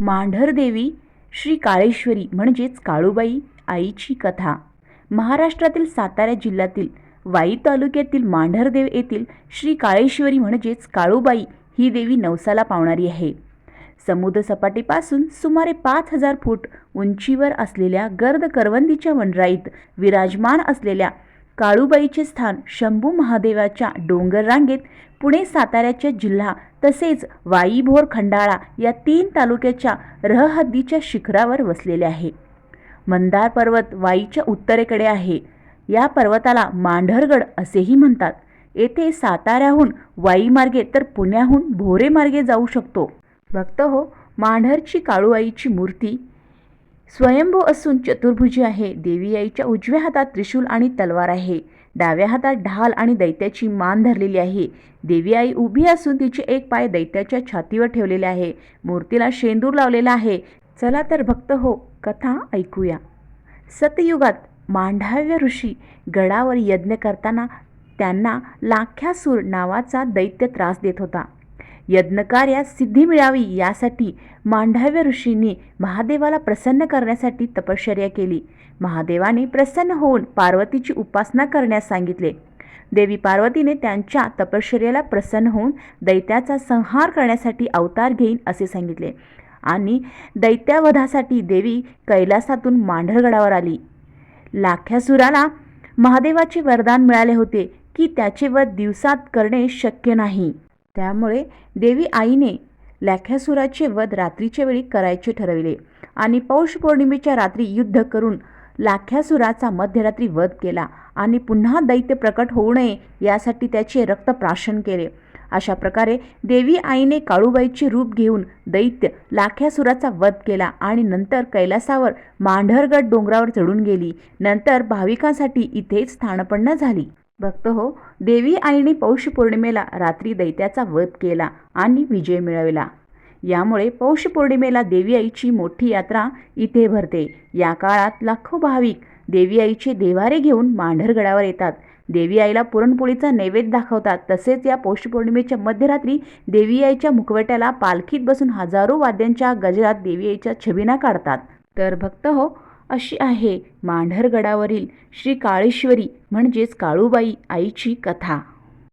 मांढरदेवी श्री काळेश्वरी म्हणजेच काळूबाई आईची कथा. महाराष्ट्रातील सातारा जिल्ह्यातील वाई तालुक्यातील मांढरदेव येथील श्री काळेश्वरी म्हणजेच काळूबाई ही देवी नवसाला पावणारी आहे. समुद्रसपाटीपासून सुमारे पाच हजार फूट उंचीवर असलेल्या गर्द करवंदीच्या वनराईत विराजमान असलेल्या काळूबाईचे स्थान शंभू महादेवाच्या डोंगर रांगेत पुणे साताऱ्याच्या जिल्हा तसेच वाईभोर खंडाळा या तीन तालुक्याच्या रहहद्दीच्या शिखरावर वसलेले आहे. मंदार पर्वत वाईच्या उत्तरेकडे आहे. या पर्वताला मांढरगड असेही म्हणतात. येथे साताऱ्याहून वाई मार्गे तर पुण्याहून भोरे मार्गे जाऊ शकतो. भक्त हो मांढरची काळूआईची मूर्ती स्वयंभू असून चतुर्भुजी आहे. देवी आईच्या उजव्या हातात त्रिशूल आणि तलवार आहे. डाव्या हातात ढाल आणि दैत्याची मान धरलेली आहे. देवी आई उभी असून तिचे एक पाय दैत्याच्या छातीवर ठेवलेले आहे. मूर्तीला शेंदूर लावलेला आहे. चला तर भक्त हो कथा ऐकूया. सतयुगात मांढाव्य ऋषी गडावर यज्ञ करताना त्यांना लाख्यासूर नावाचा दैत्य त्रास देत होता. यज्ञकार्यात सिद्धी मिळावी यासाठी मांढव्य ऋषींनी महादेवाला प्रसन्न करण्यासाठी तपश्चर्या केली. महादेवाने प्रसन्न होऊन पार्वतीची उपासना करण्यास सांगितले. देवी पार्वतीने त्यांच्या तपश्चर्याला प्रसन्न होऊन दैत्याचा संहार करण्यासाठी अवतार घेईन असे सांगितले आणि दैत्यावधासाठी देवी कैलासातून मांढरगडावर आली. लाख्यासुराला महादेवाचे वरदान मिळाले होते की त्याचे वध दिवसात करणे शक्य नाही. त्यामुळे देवी आईने लाख्यासुराचे वध रात्रीच्या वेळी करायचे ठरविले आणि पौष पौर्णिमेच्या रात्री युद्ध करून लाख्यासुराचा मध्यरात्री वध केला आणि पुन्हा दैत्य प्रकट होऊ नये यासाठी त्याचे रक्तप्राशन केले. अशा प्रकारे देवी आईने काळूबाईचे रूप घेऊन दैत्य लाख्यासुराचा वध केला आणि नंतर कैलासावर मांढरगड डोंगरावर चढून गेली. नंतर भाविकांसाठी इथेच स्थानपन्न झाली. भक्त हो देवी आईने पौष पौर्णिमेला रात्री दैत्याचा वध केला आणि विजय मिळविला. यामुळे पौष पौर्णिमेला देवी आईची मोठी यात्रा इथे भरते. या काळात लाखो भाविक देवी आईचे देवारे घेऊन मांढरगडावर येतात. देवी आईला पुरणपोळीचा नैवेद्य दाखवतात. तसेच या पौष पौर्णिमेच्या मध्यरात्री देवी आईच्या मुखवट्याला पालखीत बसून हजारो वाद्यांच्या गजरात देवी आईच्या छबिना काढतात. तर भक्त हो अशी आहे मांढरगडावरील श्री काळेश्वरी म्हणजेच काळूबाई आईची कथा.